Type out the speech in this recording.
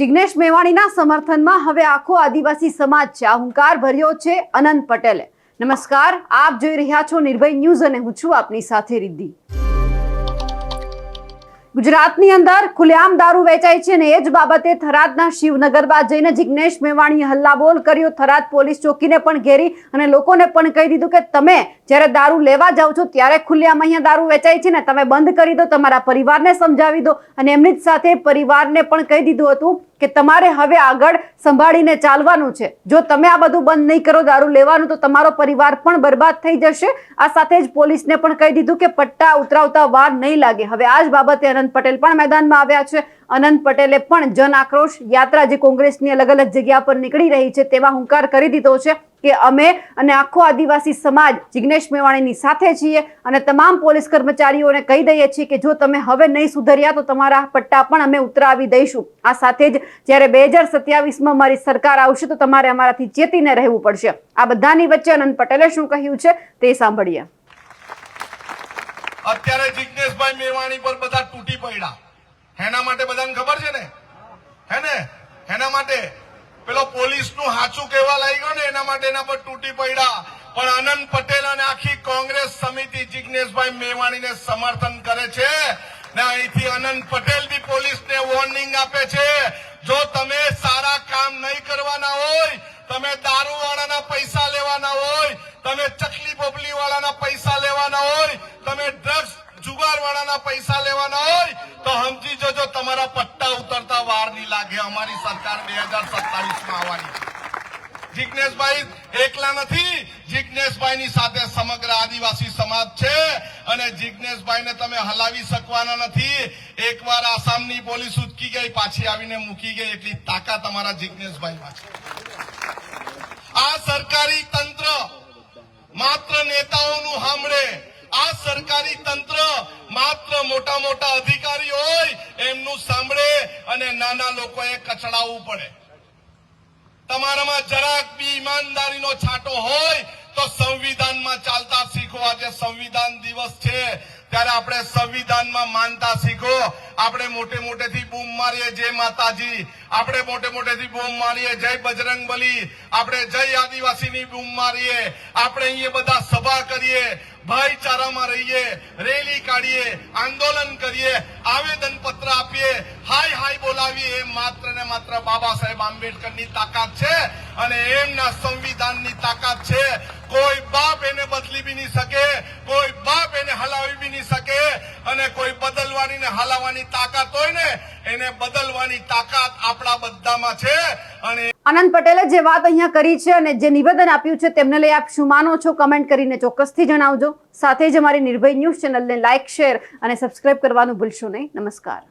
જિગ્નેશ મેવાણીના સમર્થનમાં હવે આખો આદિવાસી સમાજ છે. આ હુંકાર ભર્યો છે અનંત પટેલે. નમસ્કાર, આપ જોઈ રહ્યા છો નિર્ભય ન્યૂઝ અને હું છું આપની સાથે રિદ્ધિ. ગુજરાતની અંદર ખુલ્લેઆમ દારૂ વેચાય છે અને એ જ બાબતે થરાદના શિવનગરમાં જઈને જિગ્નેશ મેવાણીએ હલ્લાબોલ કર્યો. થરાદ પોલીસ ચોકીને પણ ઘેરી અને લોકોને પણ કહી દીધું કે તમે જ્યારે દારૂ લેવા જાઓ છો ત્યારે ખુલ્લેઆમ અહીંયા દારૂ વેચાય છે ને તમે બંધ કરી દો, તમારા પરિવારને સમજાવી દો અને એમની જ સાથે પરિવારને પણ કહી દીધું હતું. કે તમારે હવે આગળ સંભાળીને ચાલવાનું છે. જો તમે આ બધું બંધ નહીં કરો, દારૂ લેવાનું, તો તમારો પરિવાર પણ બરબાદ થઈ જશે. આ સાથે જ પોલીસને પણ કહી દીધું કે પટ્ટા ઉતરાવતા વાર નહીં લાગે. હવે આ જ બાબતે અનંત પટેલ પણ મેદાનમાં આવ્યા છે. અનંત પટેલે પણ જન આક્રોશ યાત્રા જે કોંગ્રેસની અલગ અલગ જગ્યા પર નીકળી રહી છે તેવા હુંકાર કરી દીધો છે. કે અમે અને આખો આદિવાસી સમાજ જિગ્નેશ મેવાણીની સાથે છીએ અને તમામ પોલીસ કર્મચારીઓને કહી દઈએ છીએ કે જો તમે હવે નહીં સુધર્યા તો તમારા પટ્ટા પણ અમે ઉતરાવી દઈશું. આ સાથે જ જ્યારે બે હજાર સત્યાવીસમાં મારી સરકાર આવશે તો તમારે અમારાથી ચેતીને રહેવું પડશે. આ બધાની વચ્ચે અનંત પટેલે શું કહ્યું છે તે સાંભળીએ. અત્યારે જિગ્નેશભાઈ મેવાણી પર બધા તૂટી પડ્યા. એના માટે બધાને ખબર છે ને હે ને એના માટે પેલો હાચું કહેવા લાગ્યો ને, એના માટે એના પર તૂટી પડ્યા. પણ અનંત પટેલ અને આખી કોંગ્રેસ સમિતિ જિજ્ઞેશભાઈ મેવાણીને સમર્થન કરે છે ને અહીંથી અનંત પટેલ બી પોલીસને વોર્નિંગ આપે છે. જો તમે સારા કામ નહીં કરવાના હોય, તમે દારૂવાળાના પૈસા લેવાના હોય, તમે ચકલી બોબલી વાળાના પૈસા લેવાના હોય, તમે ડ્રગ્સ જુગારવાળાના પૈસા લેવાના હોય, તો સમજી જજો, તમારા પટ્ટા ઉતરતા વાર નહીં લાગે અમારી સરકાર બે હજાર સત્તાવીસમાં આવવાની. જિજ્ઞેશભાઈ એકલા નથી. જિજ્ઞેશભાઈની સાથે સમગ્ર આદિવાસી સમાજ છે અને જિજ્ઞેશભાઈને તમે હલાવી શકવાના નથી. એકવાર આસામની પોલીસ ઉચકી ગઈ, પાછી આવીને મૂકી ગઈ એટલી તાકાત અમારા જિજ્ઞેશભાઈમાં છે. આ સરકારી તંત્ર માત્ર નેતાઓનું સાંભળે. આ સરકારી તંત્ર માત્ર મોટા મોટા અધિકારી હોય એમનું સાંભળે અને નાના લોકોએ કચડાવવું પડે. તમારામાં જરાક બી ઈમાનદારીનો છાંટો હોય તો સંવિધાનમાં ચાલતા શીખો. આજે સંવિધાન દિવસ છે. ત્યારે આપણે સંવિધાનમાં માનતા શીખો. આપણે મોટે મોટેથી બૂમ મારીએ. જય માતાજી. આપણે મોટે મોટેથી બૂમ મારીએ. જય બજરંગ બલી. આપણે જય આદિવાસીની બૂમ મારીએ. આપણે અહીંયા બધા સભા કરીએ. ભાઈચારામાં રહીએ. રેલી કાઢીએ. આંદોલન કરીએ. આવેદન પત્ર આપીએ. હાય હાય બોલાવીએ. એ માત્ર ને માત્ર બાબા સાહેબ આંબેડકરની તાકાત છે અને એમના સંવિધાનની તાકાત છે. કોઈ બાપ એને બદલી બી નહીં શકે, કોઈ બાપ એને હલાવી બી નહીં શકે અને કોઈ બદલવાની ને હલાવવાની તાકાત હોય ને, એને બદલવાની તાકાત આપણા બધામાં છે અને આનંદ પટેલે જે વાત અહીંયા કરી છે અને જે નિવેદન આપ્યું છે તેમને લઈ આપ શું માનો છો? કમેન્ટ કરીને ચોક્કસથી જણાવજો. સાથે જ અમારી નિર્ભય ન્યૂઝ ચેનલને લાઇક શેર અને સબસ્ક્રાઇબ કરવાનું ભૂલશો નહીં. નમસ્કાર.